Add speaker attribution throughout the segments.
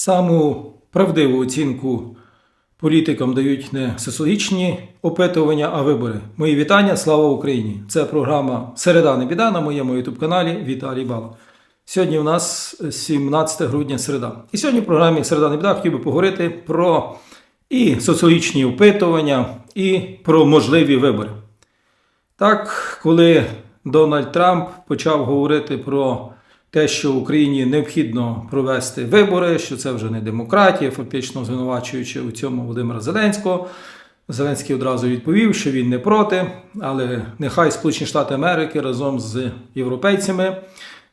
Speaker 1: Саму правдиву оцінку політикам дають не соціологічні опитування, а вибори. Мої вітання, слава Україні! Це програма Середа не біда на моєму ютуб-каналі Віталій Бала. Сьогодні у нас 17 грудня середа. І сьогодні в програмі Середа не біда хотів би поговорити про і соціологічні опитування, і про можливі вибори. Так, коли Дональд Трамп почав говорити про те, що Україні необхідно провести вибори, що це вже не демократія, фактично звинувачуючи у цьому Володимира Зеленського. Зеленський одразу відповів, що він не проти, але нехай Сполучені Штати Америки разом з європейцями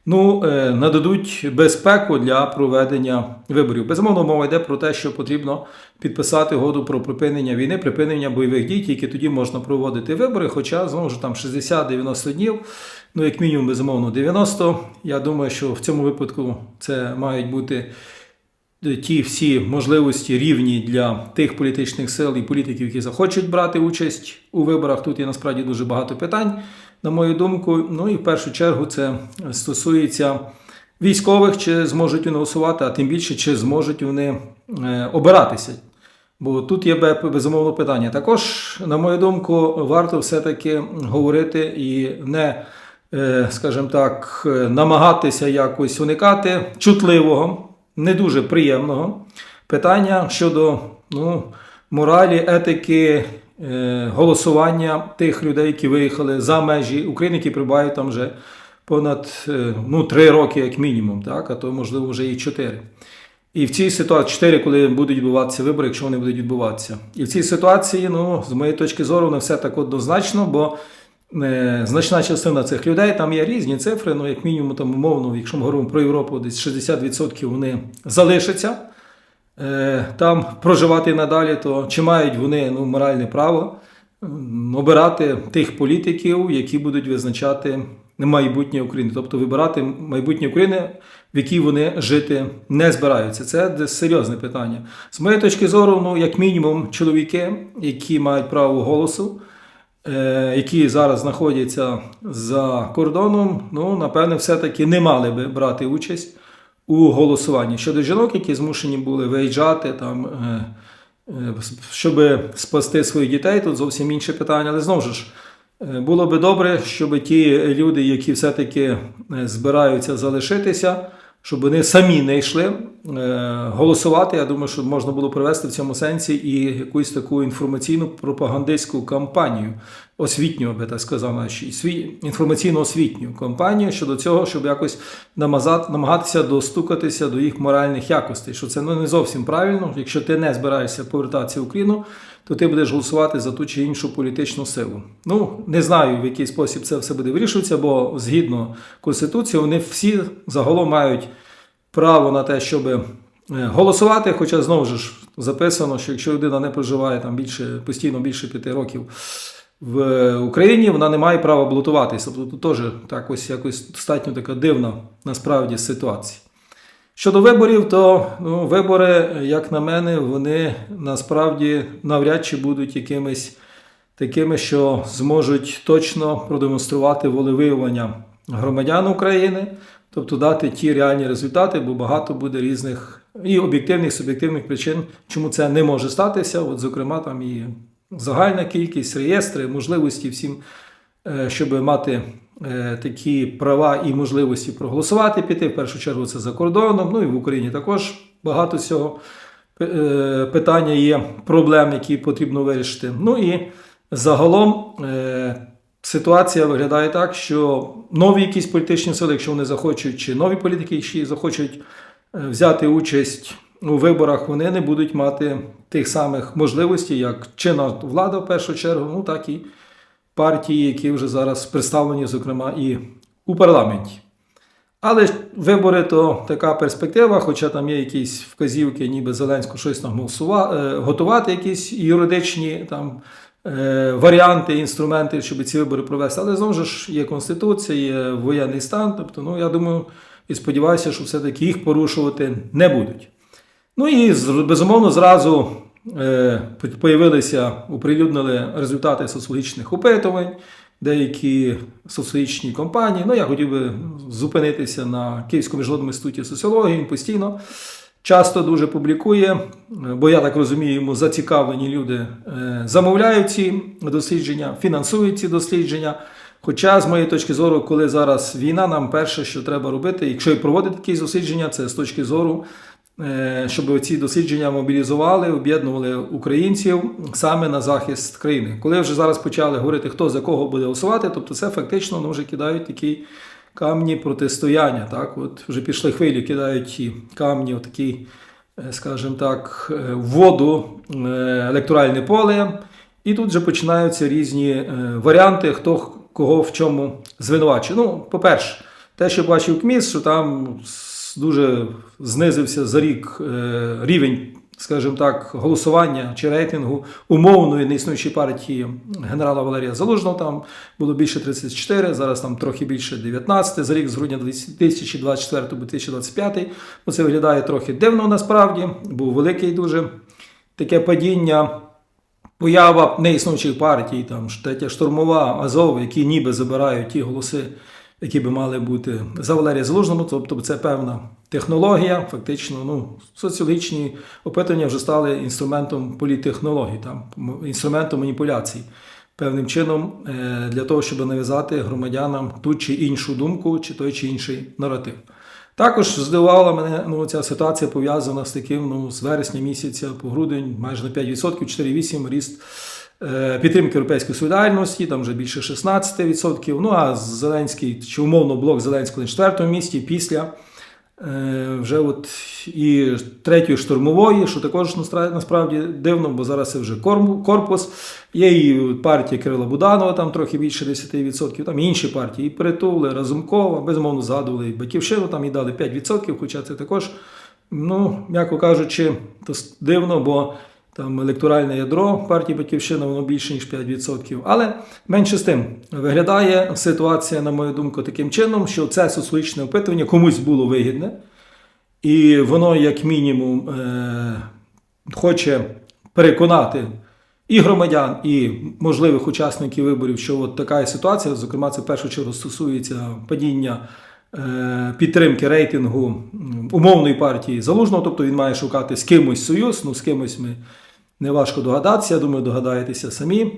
Speaker 1: ну, е, нададуть безпеку для проведення виборів. Безумовно, мова йде про те, що потрібно підписати угоду про припинення війни, припинення бойових дій, тільки тоді можна проводити вибори. Хоча знову ж там 60-90 днів, ну як мінімум, безумовно, 90. Я думаю, що в цьому випадку це мають бути ті всі можливості рівні для тих політичних сил і політиків, які захочуть брати участь у виборах. Тут є насправді дуже багато питань, на мою думку. Ну і в першу чергу це стосується військових, чи зможуть вони голосувати, а тим більше, чи зможуть вони е, обиратися. Бо тут є бе- безумовно питання. Також, на мою думку, варто все-таки говорити і не, е, скажімо так, е, намагатися якось уникати чутливого, не дуже приємного питання щодо ну, моралі, етики голосування тих людей, які виїхали за межі України, які прибувають там вже понад е, ну, три роки, як мінімум, так, а то можливо вже і чотири. І в цій ситуації 4, коли будуть відбуватися вибори, якщо вони будуть відбуватися. І в цій ситуації, ну, з моєї точки зору, не все так однозначно, бо е, значна частина цих людей, там є різні цифри, ну, як мінімум, там, умовно, якщо ми говоримо про Європу, десь 60% вони залишаться е, там проживати надалі, то чи мають вони ну, моральне право обирати тих політиків, які будуть визначати майбутнє України, тобто вибирати майбутнє України, в якій вони жити не збираються. Це серйозне питання. З моєї точки зору, ну, як мінімум, чоловіки, які мають право голосу, е, які зараз знаходяться за кордоном, ну, напевне, все-таки не мали би брати участь у голосуванні. Щодо жінок, які змушені були виїжджати там. е, е, Щоб спасти своїх дітей, тут зовсім інше питання, але знову ж е, було би добре, щоб ті люди, які все-таки збираються залишитися, щоб вони самі не йшли голосувати. Я думаю, що можна було провести в цьому сенсі і якусь таку інформаційну пропагандистську кампанію, освітню, би так сказав, наші інформаційно-освітню кампанію щодо цього, щоб якось намагатися достукатися до їх моральних якостей. Що це ну, не зовсім правильно. Якщо ти не збираєшся повертатися в Україну, то ти будеш голосувати за ту чи іншу політичну силу. Ну не знаю, в який спосіб це все буде вирішуватися, бо згідно конституції, вони всі загалом мають право на те, щоб е, голосувати. Хоча знову ж записано, що якщо людина не проживає там більше постійно більше п'яти років в Україні, вона не має права балотуватися. Тобто теж так ось якось достатньо така дивна насправді ситуація. Щодо виборів, то ну, вибори, як на мене, вони насправді навряд чи будуть якимись такими, що зможуть точно продемонструвати волевиявлення громадян України, тобто дати ті реальні результати, бо багато буде різних і об'єктивних, і суб'єктивних причин, чому це не може статися. От, зокрема, там і загальна кількість, реєстри, можливості всім, е, щоб мати е, такі права і можливості проголосувати, піти. В першу чергу це за кордоном. Ну і в Україні також багато цього е, питання є, проблем, які потрібно вирішити. Ну і загалом ситуація виглядає так, що нові якісь політичні сили, якщо вони захочуть, чи нові політики, які захочуть взяти участь у виборах, вони не будуть мати тих самих можливостей, як чинна влада в першу чергу, ну так і партії, які вже зараз представлені, зокрема, і у парламенті. Але вибори то така перспектива, хоча там є якісь вказівки, ніби Зеленську щось там е, готувати, якісь юридичні там е, варіанти, інструменти, щоб ці вибори провести. Але знову ж є конституція, є воєнний стан. Тобто, ну я думаю і сподіваюся, що все-таки їх порушувати не будуть. Ну і безумовно зразу е, появилися, оприлюднили результати соціологічних опитувань, деякі соціологічні компанії. Ну, я хотів би зупинитися на Київському міжнародному інституті соціології, він постійно часто дуже публікує, бо я так розумію, йому зацікавлені люди е, замовляють ці дослідження, фінансують ці дослідження. Хоча, з моєї точки зору, коли зараз війна, нам перше, що треба робити, якщо і проводити такі дослідження, це з точки зору, щоб ці дослідження мобілізували, об'єднували українців саме на захист країни. Коли вже зараз почали говорити, хто за кого буде голосувати, тобто це фактично ну, вже кидають такі камні протистояння. Так, от вже пішли хвилі, кидають ті камні, отакі, е, скажімо так, е, в воду е, електоральне поле. І тут вже починаються різні е, варіанти, хто кого в чому звинувачує. Ну, по-перше, те, що бачив КМІС, що там дуже знизився за рік е, рівень, скажімо так, голосування чи рейтингу умовної неіснуючої партії генерала Валерія Залужного. Там було більше 34, зараз там трохи більше 19, за рік з грудня 2024 по 2025. Ну, це виглядає трохи дивно насправді, був великий дуже таке падіння. Поява неіснуючих партій, там третя штурмова, Азов, які ніби забирають ті голоси, які би мали бути за Валерія Залужному. Тобто це певна технологія. Фактично, ну, соціологічні опитування вже стали інструментом політтехнологій, там, інструментом маніпуляцій. Певним чином е, для того, щоб нав'язати громадянам ту чи іншу думку, чи той чи інший наратив. Також здивувала мене ну, ця ситуація пов'язана з таким ну, з вересня місяця по грудень майже на 5%, 4,8% ріст підтримки Європейської солідарності, там вже більше 16%. Ну а Зеленський, чи умовно блок Зеленського на четвертому місці після е, вже от і третьої штурмової, що також насправді дивно, бо зараз це вже корпус. Є і партія Кирила Буданова, там трохи більше 10%, там інші партії, і Притули, Разумкова, безумовно, згадували і Батьківщину, там і дали 5%, хоча це також, ну, м'яко кажучи, дивно, бо там електоральне ядро партії Батьківщина, воно більше, ніж 5%. Але менше з тим, виглядає ситуація, на мою думку, таким чином, що це соціологічне опитування комусь було вигідне, і воно, як мінімум, е- хоче переконати і громадян, і можливих учасників виборів, що от така ситуація, зокрема, це в першу чергу стосується падіння е, підтримки рейтингу умовної партії залужного, тобто він має шукати з кимось союз, ну з кимось ми неважко догадатися, я думаю, догадаєтеся самі.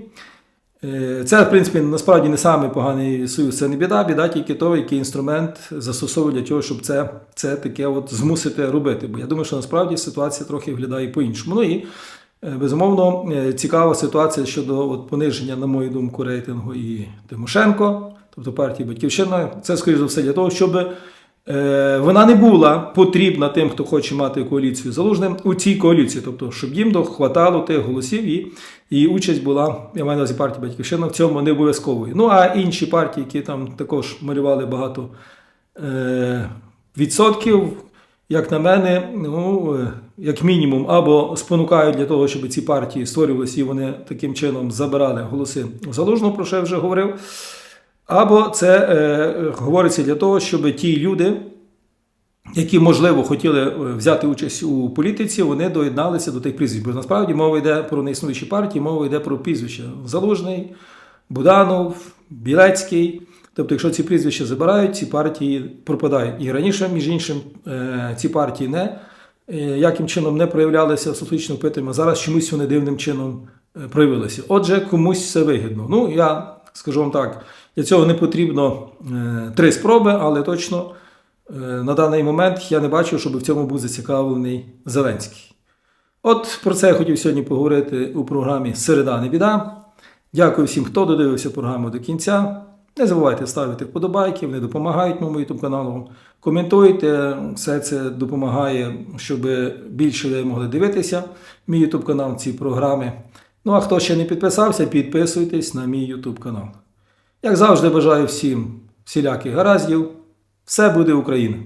Speaker 1: Е, Це, в принципі, насправді не самий поганий союз, це не біда, біда тільки того, який інструмент застосовує для того, щоб це, це таке от змусити робити. Бо я думаю, що насправді ситуація трохи виглядає по-іншому. Ну і е, безумовно е, цікава ситуація щодо от, пониження, на мою думку, рейтингу і Тимошенко, тобто партії Батьківщина. Це, скоріш за все, для того, щоб вона не була потрібна тим, хто хоче мати коаліцію залужним у цій коаліції, тобто, щоб їм дохватало тих голосів і її участь була, я маю на увазі партія Батьківщина, в цьому не обов'язковою. Ну а інші партії, які там також малювали багато е, відсотків, як на мене, ну, е, як мінімум, або спонукають для того, щоб ці партії створювалися і вони таким чином забирали голоси залужного, про що я вже говорив. Або це е, говориться для того, щоб ті люди, які, можливо, хотіли е, взяти участь у політиці, вони доєдналися до тих прізвищ. Бо насправді мова йде про неіснуючі партії, мова йде про прізвища Залужний, Буданов, Білецький. Тобто, якщо ці прізвища забирають, ці партії пропадають. І раніше, між іншим, е, ці партії не е, яким чином не проявлялися в опитуванні, а зараз чомусь вони дивним чином проявилися. Отже, комусь це вигідно. Ну, я скажу вам так, для цього не потрібно е, три спроби, але точно е, на даний момент я не бачу, щоб в цьому був зацікавлений Зеленський. От про це я хотів сьогодні поговорити у програмі Середа не біда. Дякую всім, хто додивився програму до кінця. Не забувайте ставити вподобайки, вони допомагають моєму YouTube каналу. Коментуйте, все це допомагає, щоб більше людей могли дивитися мій YouTube канал, ці програми. Ну а хто ще не підписався, підписуйтесь на мій YouTube канал. Як завжди, бажаю всім всіляких гараздів. Все буде Україна!